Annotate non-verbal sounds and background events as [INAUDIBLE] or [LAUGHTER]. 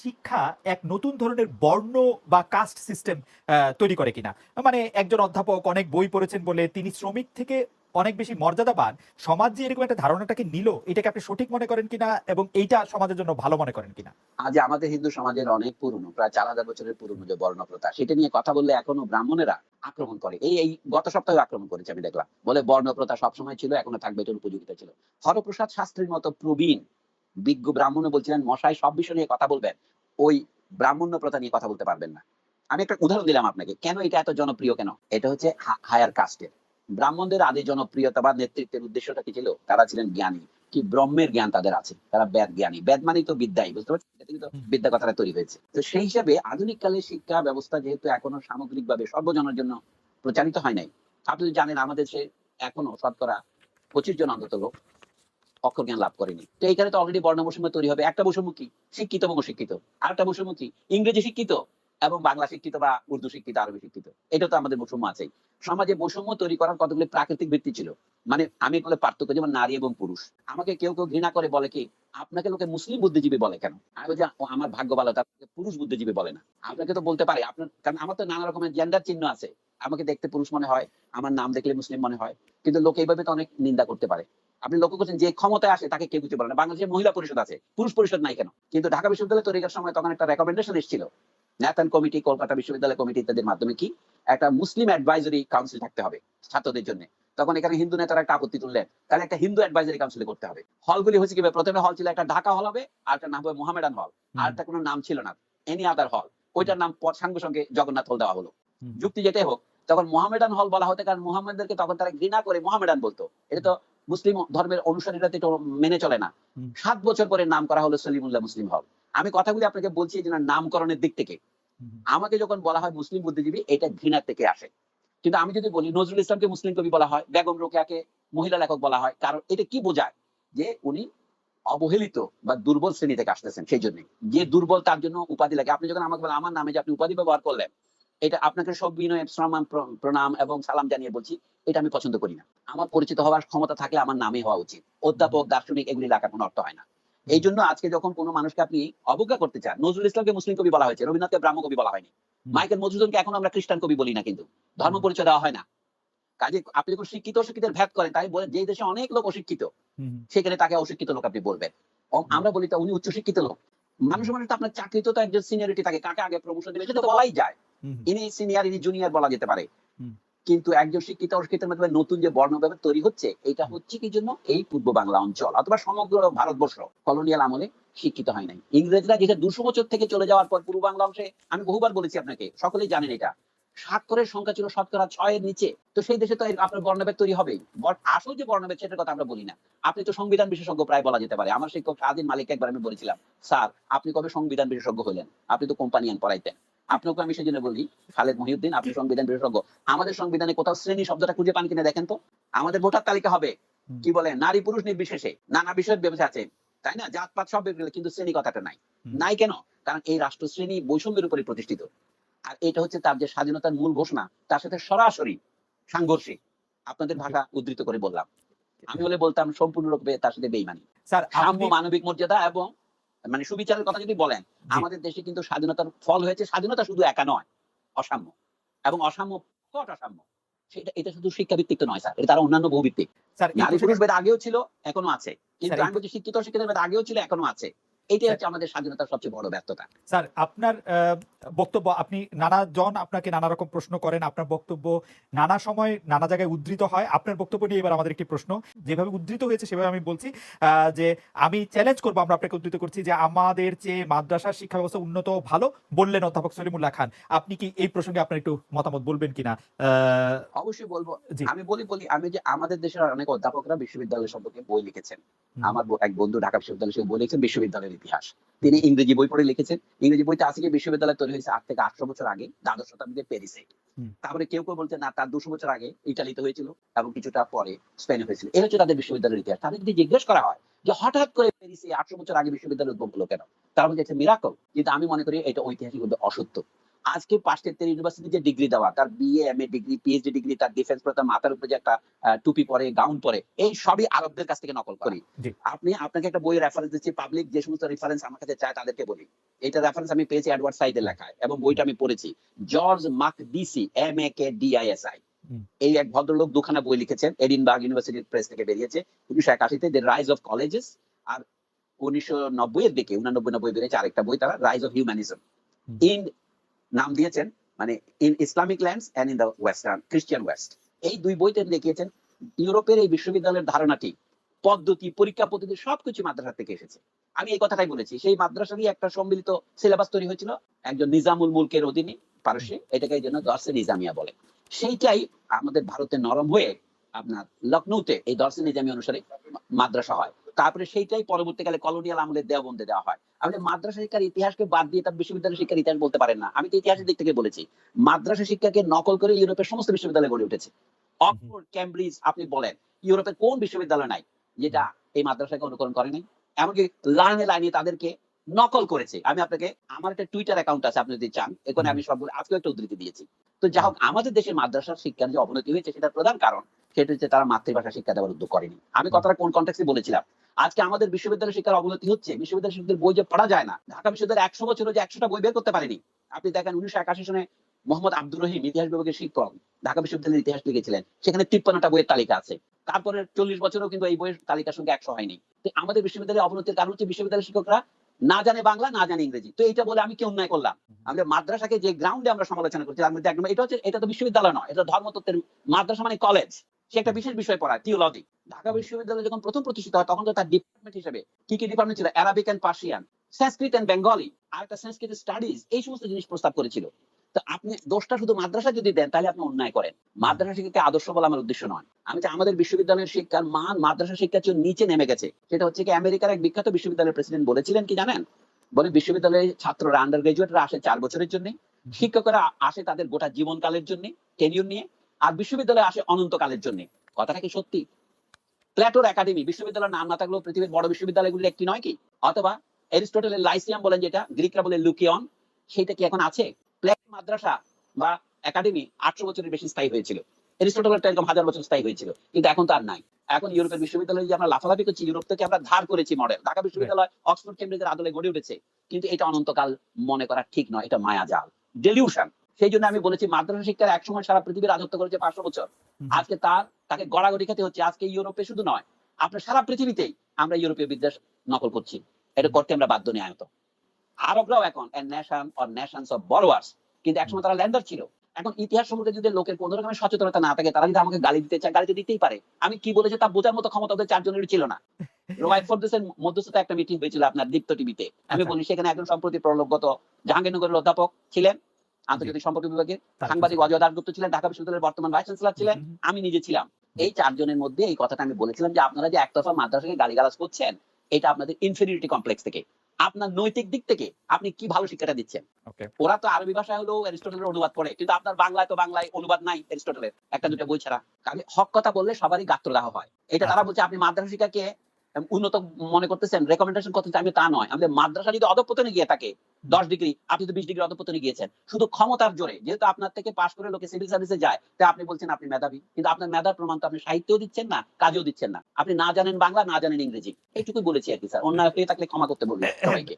শিক্ষা এক নতুন ধরনের বর্ণ বা কাস্ট সিস্টেম তৈরি করে কিনা। মানে একজন অধ্যাপক অনেক বই পড়েছেন বলে তিনি শ্রমিক থেকে অনেক বেশি মর্যাদা পান। সমাজ যে এরকম একটা ধারণাটাকে নিল, এটাকে আপনি সঠিক মনে করেন কিনা এবং এইটা সমাজের জন্য ভালো মনে করেন কিনা? আজ আমাদের হিন্দু সমাজের অনেক পুরনো, প্রায় চার হাজার বছরের পুরনো যে বর্ণপ্রথা, সেটা নিয়ে কথা বললে এখনও ব্রাহ্মণেরা আক্রমণ করে। এই এই গত সপ্তাহে আক্রমণ করেছে, আমি দেখলাম। বলে বর্ণপ্রথা সবসময় ছিল, এখনও থাকবে, এটার উপযোগিতা ছিল। হরপ্রসাদ শাস্ত্রীর মতো প্রবীণ বিজ্ঞ ব্রাহ্মণে বলছিলেন মশাই সব বিষয় নিয়ে কথা বলবেন ওই ব্রাহ্মণ্য প্রথা নিয়ে কথা বলতে পারবেন না। আমি একটা উদাহরণ দিলাম আপনাকে কেন এটা এত জনপ্রিয় কেন? এটা হচ্ছে হায়ার কাস্টের। ব্রাহ্মণদের আদি জনপ্রিয়তা বা নেতৃত্বের উদ্দেশ্যটা কি ছিল? তারা ছিলেন জ্ঞানী কি ব্রহ্মের জ্ঞান তাদের আছে তারা বেদ জ্ঞানী। বেদ মানেই তো বিদ্যাই বুঝতে পারছেন? এটা কিন্তু বিদ্যা কথাটা তৈরি হয়েছে। তো সেই হিসাবে আধুনিক কালে শিক্ষা ব্যবস্থা যেহেতু এখনও সামগ্রিকভাবে সর্বজনের জন্য প্রচারিত হয় নাই আপনি যদি জানেন আমাদের সে এখনও শতকরা পঁচিশ জন অন্তত লোক অক্ষর জ্ঞান লাভ করেনি। তো এইখানে তো অলরেডি বর্ণ বৈষম্য তৈরি হবে। একটা বৈষম্য কি শিক্ষিত এবং অশিক্ষিত। আরেকটা বৈষম্য কি ইংরেজি শিক্ষিত এবং বাংলা শিক্ষিত বা উর্দু শিক্ষিত, আরবি শিক্ষিত। এটা তো আমাদের বৈষম্য আছেই। সমাজে বৈষম্য তৈরি করার কতগুলি প্রাকৃতিক ভিত্তি ছিল? মানে আমি বলে পার্থক্য, যেমন নারী এবং পুরুষ। আমাকে কেউ কেউ ঘৃণা করে বলে কি, আপনাকে লোকে মুসলিম বুদ্ধিজীবী বলে কেন? আমি বলছি আমার ভাগ্য ভালো তাকে পুরুষ বুদ্ধিজীবী বলে না। আপনাকে তো বলতে পারে, আপনার কারণ আমার তো নানা রকমের জেন্ডার চিহ্ন আছে। আমাকে দেখতে পুরুষ মনে হয়, আমার নাম দেখলে মুসলিম মনে হয়। কিন্তু লোক এইভাবে তো অনেক নিন্দা করতে পারে। আপনি লক্ষ্য করছেন যে ক্ষমতায় আসে তাকে কেউ কিছু বলে না। বাংলাদেশে মহিলা পরিষদ আছে পুরুষ পরিষদ নাই কেন? কিন্তু ঢাকা বিশ্ববিদ্যালয় তৈরি করার সময় তখন একটা রেকমেন্ডেশন এসেছিল। ন্যাথান কমিটি কলকাতা বিশ্ববিদ্যালয় কমিটি ইত্যাদির মাধ্যমে কি? একটা মুসলিম অ্যাডভাইজরি কাউন্সিল থাকতে হবে ছাত্রদের জন্য। তখন এখানে হিন্দু নেতারা একটা আপত্তি তুললেন তাহলে একটা হিন্দু অ্যাডভাইজারি কাউন্সিল করতে হবে। হলগুলি হয়েছে কি প্রথমে হল ছিল একটা ঢাকা হল হবে আর একটা নাম হবে মোহামেডান হল আর একটা কোনো নাম ছিল না এনি আদার হল ওইটার নাম পর সঙ্গে সঙ্গে জগন্নাথ হল দেওয়া হলো। যুক্তি যেটাই হোক তখন মোহামেডান হল বলা হতো কারণ মোহাম্মদদেরকে তখন তারা ঘৃণা করে মোহামেডান বলতো। এটা তো মুসলিম ধর্মের অনুসারীরা তো এটা মেনে চলে না। সাত বছর পরে নাম করা হলো সলিমুল্লাহ মুসলিম হল। আমি কথাগুলি আপনাকে বলছি যে নামকরণের দিক থেকে। আমাকে যখন বলা হয় মুসলিম বুদ্ধিজীবী এটা ঘৃণার থেকে আসে। কিন্তু আমি যদি বলি নজরুল ইসলামকে মুসলিম কবি বলা হয় বেগম রোকেয়াকে মহিলা লেখক বলা হয় কারণ এটা কি বোঝায়? যে উনি অবহেলিত বা দুর্বল শ্রেণি থেকে আসতেছেন সেই জন্য যে দুর্বল তার জন্য উপাধি লাগে। আপনি যখন আমাকে বলেন আমার নামে যে আপনি উপাধি ব্যবহার করলেন এটা আপনাকে সব বিনয় শ্রম প্রণাম এবং সালাম জানিয়ে বলছি এটা আমি পছন্দ করি না। আমার পরিচিত হওয়ার ক্ষমতা থাকলে আমার নামে হওয়া উচিত। অধ্যাপক দার্শনিক এগুলি রাখার কোনো অর্থ হয় না। এই জন্য আজকে যখন কোনো মানুষকে আপনি অবজ্ঞা করতে চান নজরুল ইসলামকে মুসলিম কবি বলা হয়েছে রবীন্দ্রনাথকে ব্রাহ্ম কবি বলা হয়নি। মাইকেল মধুসূদনকে এখন আমরা খ্রিস্টান কবি বলি না কিন্তু। ধর্ম পরিচয় দেওয়া হয় না। কাজে আপনি যখন শিক্ষিত অশিক্ষিতের ভেদ করেন তাই বলে যে দেশে অনেক লোক অশিক্ষিত সেখানে তাকে অশিক্ষিত লোক আপনি বলবেন। আমরা বলি তো উনি উচ্চ শিক্ষিত লোক। মানুষ মানুষ তো আপনার চাকরিতে তো একজন সিনিয়রিটি থাকে কাকে আগে প্রমোশন দেবে সেটা বলাই যায়। ইনি সিনিয়র ইনি জুনিয়র বলা যেতে পারে। কিন্তু একজন শিক্ষিত অশিক্ষিতের মাধ্যমে নতুন যে বর্ণব্যবস্থা তৈরি হচ্ছে এটা হচ্ছে কি জন্য? এই পূর্ব বাংলা অঞ্চল অথবা সমগ্র ভারতবর্ষ কলোনিয়াল আমলে শিক্ষিত হয় নাই। ইংরেজরা যেটা দুশো বছর থেকে চলে যাওয়ার পর পূর্ব বাংলা অংশে আমি বহুবার বলেছি আপনাকে সকলেই জানেন এটা। স্বাক্ষরের সংখ্যা ছিল শতকরা ছয়ের নিচে। তো সেই দেশে তো আপনার বর্ণভেদ তৈরি হবে আসল যে বর্ণভেদ সেটার কথা আমরা বলি না। আপনি তো সংবিধান বিশেষজ্ঞ প্রায় বলা যেতে পারে। আমার শিক্ষক স্বাধীন মালিক একবার আমি বলেছিলাম স্যার আপনি কবে সংবিধান বিশেষজ্ঞ হলেন? আপনি তো কোম্পানিয়ান পড়াইতেন। আপনাকে আমি সেই জন্য বলি খালেদ মহিউদ্দিন আপনি সংবিধান বিশেষজ্ঞ। আমাদের সংবিধানে কোথাও শ্রেণি শব্দটা খুঁজে পান কিনা দেখেন তো? আমাদের ভোটার তালিকা হবে। কি বলে? নারী পুরুষ নির্বিশেষে নানা বিষয়ের ব্যবস্থা আছে। তাই না? জাতপাত সব কিন্তু শ্রেণি কথাটা নাই। নাই কেন? কারণ এই রাষ্ট্র শ্রেণি বৈষম্যের উপরে প্রতিষ্ঠিত। আর এটা হচ্ছে তার যে স্বাধীনতার মূল ঘোষণা তার সাথে সরাসরি সাংঘর্ষিক। আপনাদের ভাষা উদ্ধৃত করে বললাম। আমি হলে বলতাম সম্পূর্ণরূপে তার সাথে বেইমানি। স্যার সাম্য মানবিক মর্যাদা এবং মানে সুবিচারের কথা যদি বলেন আমাদের দেশে কিন্তু স্বাধীনতার ফল হয়েছে স্বাধীনতা শুধু একা নয় অসাম্য। এবং অসাম্য কট অসাম্য? সেটা এটা শুধু শিক্ষা ভিত্তিক তো নয় স্যার এটা তারা অন্যান্য বহুভিত্তিক। স্যার নারী পুরুষ ভেদ আগেও ছিল এখনও আছে। কিন্তু আমি বলছি শিক্ষিত শিক্ষিত ভেদ আগেও ছিল এখনও আছে। এটাই হচ্ছে আমাদের স্বাধীনতার সবচেয়ে বড় ব্যর্থতা। স্যার আপনার বক্তব্য আপনি নানা জন আপনাকে নানা রকম প্রশ্ন করেন আপনার বক্তব্য নানা সময় নানা জায়গায় উদ্ধৃত হয়। আপনার বক্তব্য নিয়ে এবার আমাদের একটি প্রশ্ন যেভাবে উদ্ধৃত হয়েছে সেভাবে আমি বলছি যে আমি চ্যালেঞ্জ করব আমরা আপনাকে উদ্ধৃত করছি যে আমাদের যে মাদ্রাসার শিক্ষা ব্যবস্থা উন্নত ভালো বললেন অধ্যাপক সলিমুল্লাহ খান। আপনি কি এই প্রসঙ্গে আপনার একটু মতামত বলবেন কিনা? আহ, অবশ্যই বলব। আমি বলি বলি আমি যে আমাদের দেশের অনেক অধ্যাপকরা বিশ্ববিদ্যালয় সম্পর্কে বই লিখেছেন। আমার এক বন্ধু ঢাকা বিশ্ববিদ্যালয়ে সে বই লিখেছেন বিশ্ববিদ্যালয়ের ইতিহাস। তিনি ইংরেজি বই পড়ে লিখেছেন। ইংরেজি বইটা আজকে বিশ্ববিদ্যালয় তৈরি হয়েছে আট থেকে আটশো বছর আগে দ্বাদশ শতাব্দীতে প্যারিসে। তারপরে কেউ কেউ বলছে না তার দুশো বছর আগে ইটালিতে হয়েছিল এবং কিছুটা পরে স্পেনে হয়েছিল। এই হচ্ছে তাদের বিশ্ববিদ্যালয়ের ইতিহাস। তাদের যদি জিজ্ঞেস করা হয় যে হঠাৎ করে প্যারিসে আটশো বছর আগে বিশ্ববিদ্যালয় উদ্ভব হলো কেন? তারা বলছে মিরাকল কিন্তু আমি মনে করি এটা ঐতিহাসিক অসত্য। আজকে পাশ্চাত্যের ইউনিভার্সিটি যে ডিগ্রি দেওয়া তার BA M A degree PhD degree তার ডিফেন্স পরে তার মাথার উপরে যে একটা টুপি পরে গাউন পরে এই সবই আরবদের কাছ থেকে নকল করি। আপনি আপনাকে একটা বই রেফারেন্স দিচ্ছি পাবলিক যে সমস্ত রেফারেন্স আমার কাছে চায় তাদেরকে বলি। এটা রেফারেন্স আমি পেয়েছি এডওয়ার্ড সাইডের লেখায় এবং বইটা আমি পড়েছি। জর্জ মাক ডিসি এম এ কে ডিআইএসআই। এই এক ভদ্রলোক দুখানা বই লিখেছেন এডিনবার্গ ইউনিভার্সিটির প্রেস থেকে বেরিয়েছে উনিশশো একাশিতে দ্য রাইজ অফ কলেজেস আর উনিশশো নব্বই এর দিকে উনানব্বই নব্বই বেরিয়েছে আরেকটা বই তারা রাইজ অফ হিউম্যানিজম ইন নাম দিয়েছেন মানে in Islamic lands and in the western Christian west এই দুই বইতে দেখিয়েছেন ইউরোপের এই বিশ্ববিদ্যালয়ের ধারণাটি, পদ্ধতি, পরীক্ষা পদ্ধতি, সবকিছু মাদ্রাসা থেকে এসেছে। আমি এই কথাটাই বলেছি, সেই মাদ্রাসারই একটা সম্মিলিত সিলেবাস তৈরি হয়েছিল, একজন নিজামুল মুলকের অধীনে, পারসে, এটাকে এই জন্য দর্শে নিজামিয়া বলে। সেইটাই আমাদের ভারতে নরম হয়ে আপনার লখনৌতে এই দর্শে নিজামিয়া অনুসারে মাদ্রাসা হয়। তারপরে সেইটাই পরবর্তীকালে কলোনিয়াল আমলের দেওবন্দে দেওয়া হয়। আপনি মাদ্রাসা শিক্ষার ইতিহাসকে বাদ দিয়ে তার বিশ্ববিদ্যালয় শিক্ষার ইতিহাস বলতে পারেন না। আমি তো ইতিহাসের দিক থেকে বলেছি। মাদ্রাসা শিক্ষাকে নকল করে ইউরোপের সমস্ত বিশ্ববিদ্যালয় গড়ে উঠেছে। অক্সফোর্ড ক্যামব্রিজ আপনি বলেন, ইউরোপের কোন বিশ্ববিদ্যালয় নাই যেটা এই মাদ্রাসাকে অনুকরণ করে নাই? এমনকি লাইনে লাইনে তাদেরকে নকল করেছে। আমি আপনাকে, আমার একটা টুইটার অ্যাকাউন্ট আছে, আপনি যদি চান, এখানে আমি সবগুলো আজকে একটা উদ্ধৃতি দিয়েছি। তো যা হোক, আমাদের দেশের মাদ্রাসার শিক্ষার যে অবনতি হয়েছে, সেটার প্রধান কারণ, সেটা হচ্ছে তারা মাতৃভাষা শিক্ষা দেওয়ার উদ্যোগ করেনি। আমি কথাটা কোন কন্টেক্সে বলেছিলাম? আজকে আমাদের বিশ্ববিদ্যালয় শিক্ষার অবনতি হচ্ছে। বিশ্ববিদ্যালয় শিক্ষার বই যে পড়া যায় না। ঢাকা বিশ্ববিদ্যালয় একশো বছরে যে একশোটা বই বের করতে পারেনি। আপনি দেখেন উনিশশো একাশি সনে মোহাম্মদ আব্দুর রহিম ইতিহাস বিভাগের শিক্ষক ঢাকা বিশ্ববিদ্যালয়ের ইতিহাস লিখেছিলেন। সেখানে তিপ্পান্নটা বইয়ের তালিকা আছে। তারপরে চল্লিশ বছরও কিন্তু এই বইয়ের তালিকার সঙ্গে একশো হয়নি। তো আমাদের বিশ্ববিদ্যালয়ের অবনতির কারণ হচ্ছে বিশ্ববিদ্যালয়ের শিক্ষকরা না জানে বাংলা না জানে ইংরেজি। তো এটা বলে আমি কি অন্যায় করলাম? আমরা মাদ্রাসাকে যে গ্রাউন্ডে আমরা সমালোচনা করছি তার মধ্যে একদম এটা হচ্ছে এটা তো বিশ্ববিদ্যালয় নয় এটা ধর্মতত্ত্বের মাদ্রাসা মানে কলেজ সে একটা বিশেষ বিষয় পড়ায় থিওলজি ঢাকা বিশ্ববিদ্যালয় যখন প্রথম প্রতিষ্ঠিত হয় তখন তো তার ডিপার্টমেন্ট হিসেবে কি কি ডিপার্টমেন্ট ছিল? Arabic and Persian Sanskrit and Bengali আর একটা সংস্কৃত স্টাডিজ এই সমস্ত জিনিস প্রস্তাব করেছিল। তো আপনি দোষটা শুধু মাদ্রাসা যদি দেন তাহলে আপনি অন্যায় করেন। মাদ্রাসা শিক্ষাকে আদর্শ বলা আমার উদ্দেশ্য নয়। আমি চাই আমাদের বিশ্ববিদ্যালয়ের শিক্ষার মান মাদ্রাসা শিক্ষার চেয়ে নিচে নেমে গেছে। সেটা হচ্ছে কি আমেরিকার এক বিখ্যাত বিশ্ববিদ্যালয়ের প্রেসিডেন্ট বলেছিলেন কি জানেন? বলে বিশ্ববিদ্যালয়ের ছাত্ররা আন্ডার গ্রাজুয়েটরা আসে চার বছরের জন্য শিক্ষকরা আসে তাদের গোটা জীবনকালের জন্য টেনিয়র নিয়ে আর বিশ্ববিদ্যালয়ে আসে অনন্তকালের জন্য। কথাটা কি সত্যি? প্ল্যাটোর একাডেমি, বিশ্ববিদ্যালয়ের নাম না থাকলেও পৃথিবীর বড় বিশ্ববিদ্যালয়গুলির একটি নয় কি? অথবা এরিস্টটলের লাইসিয়াম বলেন যেটা, গ্রিকরা বলে লুকিয়ন সেটা কি এখন আছে? প্ল্যাটো মাদ্রাসা বা একাডেমি আটশো বছরের বেশি স্থায়ী হয়েছিল। এরিস্টটলের এরকম হাজার বছর স্থায়ী হয়েছিল, কিন্তু এখন তার নাই। এখন ইউরোপের বিশ্ববিদ্যালয়ে যে আমরা লাফালাফি করছি, ইউরোপ থেকে আমরা ধার করেছি মডেল ঢাকা বিশ্ববিদ্যালয়, অক্সফোর্ড, কেমব্রিজের আদলে গড়ে উঠেছে, কিন্তু এটা অনন্তকাল মনে করা ঠিক নয়, এটা মায়াজাল। ডেলিউশন সেই জন্য আমি বলেছি মাদ্রাসা শিক্ষার এক সময় সারা পৃথিবীর রাজত্ব করেছে পাঁচশো বছর। আজকে তার তাকে গড়াগড়ি খেতে হচ্ছে। আজকে ইউরোপে শুধু নয় আপনার সারা পৃথিবীতেই আমরা ইউরোপীয় বিদ্বেষ নকল করছি। এটা করতে আমরা বাধ্য নেই আয়ত আরবরাও এখন নেশন অর নেশনস অফ বড়োয়ার্স কিন্তু একসময় তারা ল্যান্ডার ছিল। এখন ইতিহাস সম্পর্কে যদি লোকের কোন রকমের সচেতনতা না থাকে তারা যদি আমাকে গালি দিতে চায় গালি তো দিতেই পারে। আমি কি বলেছি তা বোঝার মতো ক্ষমতা ওদের চারজনের ছিল না। [LAUGHS] রোয়াইট ফোর্সের মধ্যস্থতা একটা মিটিং হয়েছিল আপনার দীপ্ত টিভিতে আমি আচ্ছা। বলি সেখানে একজন সম্প্রতি প্রলোভগত জাহাঙ্গীরনগরের অধ্যাপক ছিলেন। আন্তর্জাতিক সম্পর্ক তারপর- সাংবাদিক অজয় দাসগুপ্ত ছিলেন ঢাকা বিশ্ববিদ্যালয়ের বর্তমান ভাইস চ্যান্সেলর ছিলেন আমি নিজে ছিলাম। এই চারজনের মধ্যে এই কথাটা আমি বলেছিলাম যে আপনারা যে একতরফা মাদ্রাসাকে গালিগালাজ করছেন এটা আপনাদের ইনফেরিয়রিটি কমপ্লেক্স থেকে। আপনার নৈতিক দিক থেকে আপনি কি ভালো শিক্ষাটা দিচ্ছেন? ওরা তো আরবি ভাষায় হলেও অ্যারিস্টটলের অনুবাদ করে কিন্তু আপনার বাংলায় তো বাংলায় অনুবাদ নাই অ্যারিস্টটলের একটা দুটো বই ছাড়া। আমি হক কথা বললে সবারই গাত্রদাহ হয়। এটা তারা বলছে আপনি মাদ্রাসা শিক্ষাকে উন্নত মনে করতেছেন রেকমেন্ডেশন করতেছেন আমি তা নয়। আমাদের মাদ্রাসা যদি অধপতনে গিয়ে থাকে দশ ডিগ্রি আপনি তো বিশ ডিগ্রি অধপতনে গিয়েছেন। শুধু ক্ষমতার জোরে যেহেতু আপনার থেকে পাশ করে লোকে সিভিল সার্ভিসে যায় তাই আপনি বলছেন আপনি মেধাবী। কিন্তু আপনার মেধার প্রমাণ তো আপনি সাহিত্যও দিচ্ছেন না কাজেও দিচ্ছেন না। আপনি না জানেন বাংলা না জানেন ইংরেজি। এইটুকু বলেছি আর কি স্যার। অন্য কেউ থাকলে ক্ষমা করতে বলবেন সবাইকে।